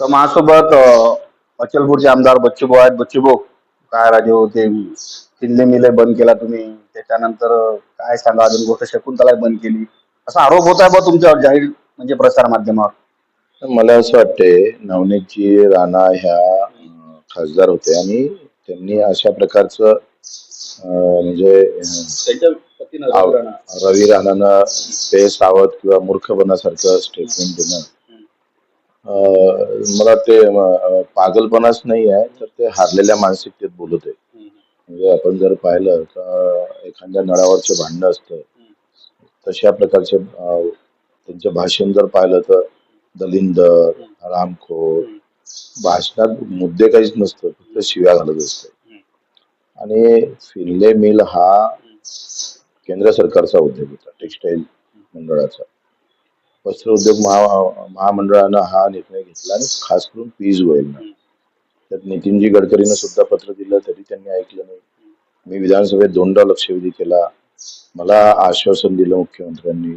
तर माझ्यासोबत अचलपूरचे आमदार बच्चूभाऊ आहेत. बच्चूभाऊ काय राजे होते किल्ले मिले बंद केला तुम्ही. त्याच्यानंतर काय सांगा अजून गोष्ट? शकुंतला बंद केली. असा आरोप होत आहे बा तुमच्यावर जाहीर म्हणजे प्रसार माध्यमावर. मला असं वाटते नवनीतजी राणा ह्या खासदार होते आणि त्यांनी अशा प्रकारचं म्हणजे रवी राणानं बेसावत किंवा मूर्खपणासारखं स्टेटमेंट देणं. मला ते पागलपणाच नाही आहे तर ते हारलेल्या मानसिकतेत बोलत आहे. म्हणजे आपण जर पाहिलं तर एखाद्या नळावरचे भांडणं असतं. तशा प्रकारचे त्यांचे भाषण जर पाहिलं तर दलिंदर रामखोर भाषणात मुद्दे काहीच नसतं फक्त शिव्या घालत असते. आणि फिनले मिल हा केंद्र सरकारचा उद्योग होता टेक्सटाईल मंडळाचा. वस्त्र उद्योग महा महामंडळानं हा निर्णय घेतला आणि खास करून पीयूष गोयलनं त्यात नितीनजी गडकरीनं सुद्धा पत्र दिलं तरी त्यांनी ऐकलं नाही. मी विधानसभेत दोनदा लक्षवेधी केला. मला आश्वासन दिलं मुख्यमंत्र्यांनी.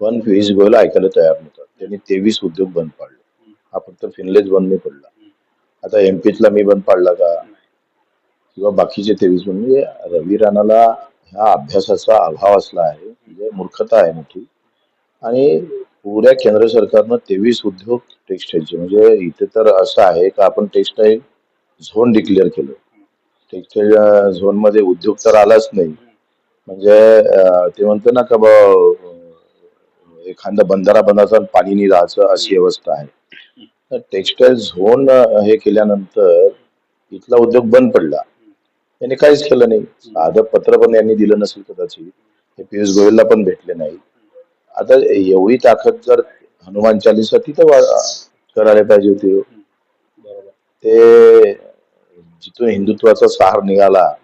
पण पीयूष गोयल ऐकायला तयार नव्हता. त्यांनी तेवीस उद्योग बंद पाडले. हा फक्त फिनलेच बंद नाही पडला. आता एमपीतला मी बंद पाडला का? किंवा बाकीचे तेवीस बंद म्हणजे रवी राणाला ह्या अभ्यासाचा अभाव असला आहे म्हणजे मूर्खता आहे मोठी. आणि पुऱ्या केंद्र सरकारनं तेवीस उद्योग टेक्सटाईलचे म्हणजे इथे तर असं आहे का आपण टेक्सटाईल झोन डिक्लेअर केलं. टेक्सटाईल झोनमध्ये उद्योग तर आलाच नाही. म्हणजे ते म्हणतो ना का बा एखादा बंधारा बनवायचा पाणी नाही राहायचं अशी अवस्था आहे. तर टेक्सटाईल झोन हे केल्यानंतर इथला उद्योग बंद पडला. यांनी काहीच केलं नाही. साधं पत्र पण यांनी दिलं नसेल कदाचित. हे पियुष गोयलला पण भेटले नाही आता एवढी ताकद जर हनुमान चालीसा तिथं वा- करायला पाहिजे होती. ते जिथून हिंदुत्वाचा सहार निघाला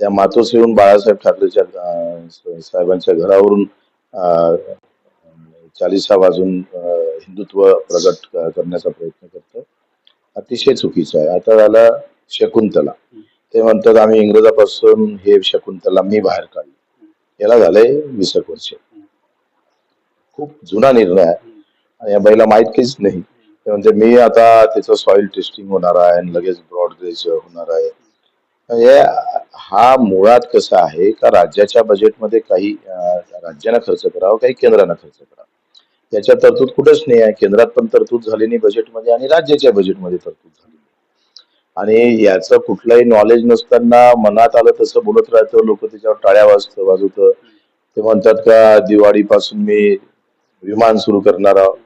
त्या मातोश्री येऊन बाळासाहेब ठाकरेच्या साहेबांच्या घरावरून चालिसा वाजून हिंदुत्व प्रगट करण्याचा प्रयत्न करतो. अतिशय चुकीचं आहे. आता झाला शकुंतला. ते म्हणतात आम्ही इंग्रजापासून हे शकुंतला मी बाहेर काढली. याला झालंय वीस एक वर्ष. खूप जुना निर्णय आहे. आणि या बाईला माहीत काहीच नाही. म्हणजे मी आता त्याचं सॉइल टेस्टिंग होणार आहे आणि लगेच ब्रॉड ग्रेज होणार आहे. म्हणजे हा मुळात कसं आहे का राज्याच्या बजेटमध्ये काही राज्यानं खर्च करावा काही केंद्रानं खर्च करावा? याच्या तरतूद कुठंच नाही आहे. केंद्रात पण तरतूद झाली नाही बजेटमध्ये आणि राज्याच्या बजेटमध्ये तरतूद झाली आणि याचं कुठलंही नॉलेज नसताना मनात आलं तसं बोलत राहतं. लोक त्याच्यावर टाळ्या वाजत वाजवत. ते म्हणतात का दिवाळीपासून मी विमान सुरू करणार आहोत.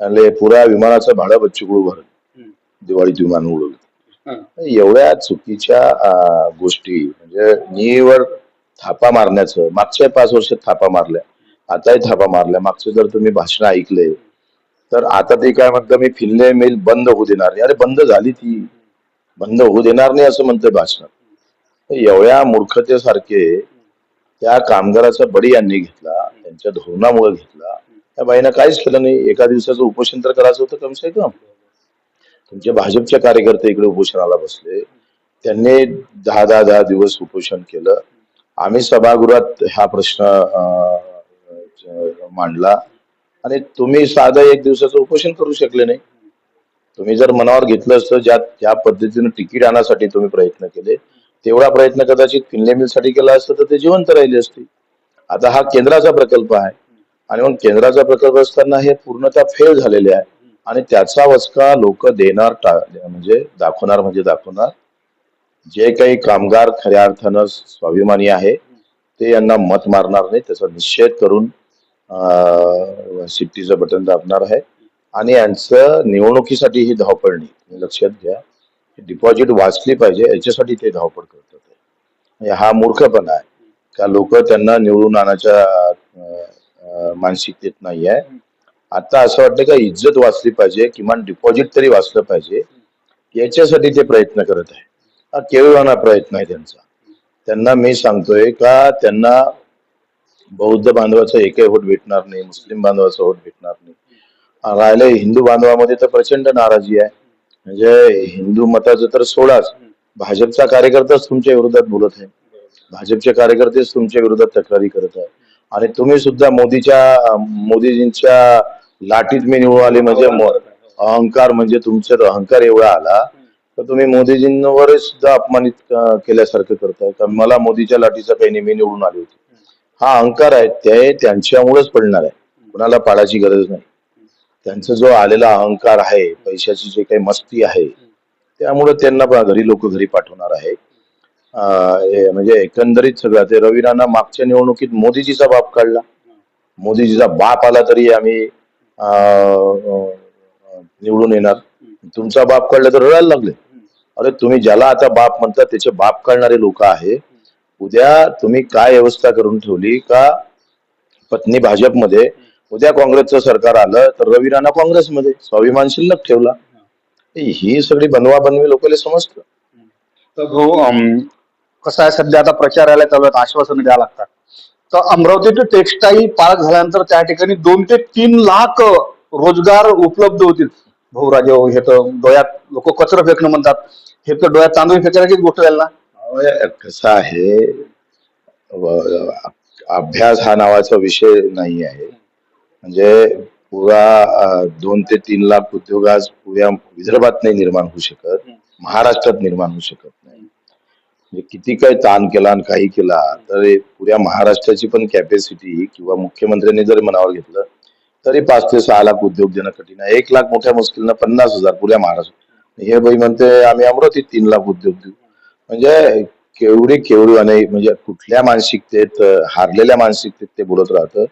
आणि पुऱ्या विमानाचं भाडं बच्चूकडू भरत दिवाळीत विमान उडवलं. एवढ्या चुकीच्या गोष्टी म्हणजे नीवर थापा मारण्याचं मागच्या पाच वर्षात थापा मारल्या. आताही थापा मारल्या. मागचे जर तुम्ही भाषण ऐकले तर आता ते काय म्हणतं मी फिनले मिल बंद होऊ देणार नाही. अरे बंद झाली ती. बंद होऊ देणार नाही असं म्हणतंय भाषणात एवढ्या मूर्खतेसारखे त्या कामगाराचा बळी यांनी घेतला त्यांच्या धोरणामुळे घेतला. त्या बाईनं काहीच केलं नाही. एका दिवसाचं उपोषण तर करायचं होतं कमसे कम. तुमचे भाजपचे कार्यकर्ते इकडे उपोषणाला बसले. त्यांनी दहा दहा दहा दिवस उपोषण केलं. आम्ही सभागृहात हा प्रश्न मांडला. आणि तुम्ही साधं एक दिवसाचं उपोषण करू शकले नाही. तुम्ही जर मनावर घेतलं असतं ज्या ज्या पद्धतीनं तिकीट आणण्यासाठी तुम्ही प्रयत्न केले तेवढा प्रयत्न कदाचित किल्ले मिलसाठी केला असतं तर ते जिवंत राहिले असते. आता हा केंद्राचा प्रकल्प आहे. आणि मग केंद्राचा प्रकल्प असताना हे पूर्णतः फेल झालेले आहे. आणि त्याचा वचका लोक देणार टा- म्हणजे दाखवणार म्हणजे दाखवणार. जे काही कामगार खऱ्या अर्थानं स्वाभिमानी आहे ते यांना मत मारणार नाही. त्याचा निषेध करून अं, शिट्टीचं बटन दाबणार आहे. आणि यांचं निवडणुकीसाठी ही धावपळणी लक्षात घ्या. डिपॉझिट वाचली पाहिजे याच्यासाठी ते धावपळ करतात. म्हणजे हा मूर्खपणा आहे. का लोक त्यांना निवडून आणायच्या मानसिकतेत नाही आहे आता असं वाटतं का इज्जत वाचली पाहिजे किमान डिपॉझिट तरी वाचलं पाहिजे याच्यासाठी ते प्रयत्न करत आहे. हा प्रयत्न आहे त्यांचा. त्यांना मी सांगतोय का त्यांना बौद्ध बांधवाचं एकही वोट भेटणार नाही मुस्लिम बांधवाचं वोट भेटणार नाही. राहिले हिंदू बांधवामध्ये तर प्रचंड नाराजी आहे. म्हणजे हिंदू मताचं तर सोडाच. भाजपचा कार्यकर्ताच तुमच्या विरोधात बोलत आहे. भाजपचे कार्यकर्तेच तुमच्या विरोधात तक्रारी करत आहे. आणि तुम्ही सुद्धा मोदीच्या मोदीजींच्या लाटीत मी निवडून आले म्हणजे अहंकार म्हणजे तुमच्यात अहंकार एवढा आला. तर तुम्ही मोदीजींवर सुद्धा अपमानित केल्यासारखं करताय. कारण मला मोदीच्या लाठीचा काही नेहमी निवडून आली होती. हा अहंकार आहे ते त्यांच्यामुळेच पडणार आहे. कुणाला पाडायची गरज नाही. त्यांचा जो आलेला अहंकार आहे पैशाची जे काही मस्ती आहे त्यामुळे त्यांना घरी लोक घरी पाठवणार आहे. म्हणजे एकंदरीत सगळं. ते रवी मागच्या निवडणुकीत मोदीजीचा बाप काढला. मोदीजीचा बाप आला तरी आम्ही निवडून येणार. तुमचा बाप काढला तर रडायला लागले. अरे तुम्ही ज्याला आता बाप म्हणता त्याचे बाप काढणारे लोक आहे. उद्या तुम्ही काय व्यवस्था करून ठेवली का? पत्नी भाजपमध्ये. उद्या काँग्रेसचं सरकार आलं तर रवी राणा काँग्रेसमध्ये. स्वाभिमान शिल्लक ठेवला. ही सगळी बनवा बनवी लोकांना समजतं. भाऊ कसं आहे सध्या आता प्रचाराला चालू आहेत आश्वासनं द्यावं लागतात. तर अमरावती टू टेक्सटाईल पार्क झाल्यानंतर त्या ठिकाणी दोन ते तीन लाख रोजगार उपलब्ध होतील. भाऊ राजे हो, हे तर डोळ्यात लोक कचरा फेकणं म्हणतात. हे तर डोळ्यात तांदूळ फेकायचीच गोष्ट झाली ना? कसं आहे अभ्यास हा नावाचा विषय नाही आहे. म्हणजे पुरा दोन ते तीन लाख उद्योग आज पुऱ्या विदर्भात नाही निर्माण होऊ शकत. महाराष्ट्रात निर्माण होऊ शकत. म्हणजे किती काय ताण केला आणि काही केला तर पुऱ्या महाराष्ट्राची पण कॅपॅसिटी किंवा मुख्यमंत्र्यांनी जर मनावर घेतलं तरी पाच ते सहा लाख उद्योग देणं कठीण आहे. एक लाख मोठ्या मुश्किलनं पन्नास हजार पुऱ्या महाराष्ट्र. हे बाई म्हणते आम्ही अमरावतीत तीन लाख उद्योग देऊ. म्हणजे केवढी केवढी आणि म्हणजे कुठल्या मानसिकतेत हारलेल्या मानसिकतेत ते बोलत राहतं.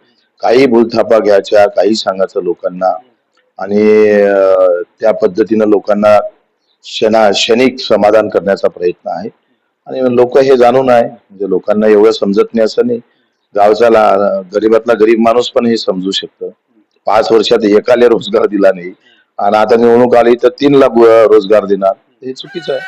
काही भूलथापा घ्यायच्या काही सांगायचं लोकांना. आणि त्या पद्धतीनं लोकांना क्षणा क्षणिक समाधान करण्याचा प्रयत्न आहे. आणि लोक हे जाणून आहे म्हणजे लोकांना एवढं समजत नाही असं नाही. गावचा गरीबातला गरीब माणूस पण हे समजू शकतं. पाच वर्षात एकाला रोजगार दिला नाही. आणि आता निवडणूक आली तर तीन लाख रोजगार देणार. हे चुकीचं आहे.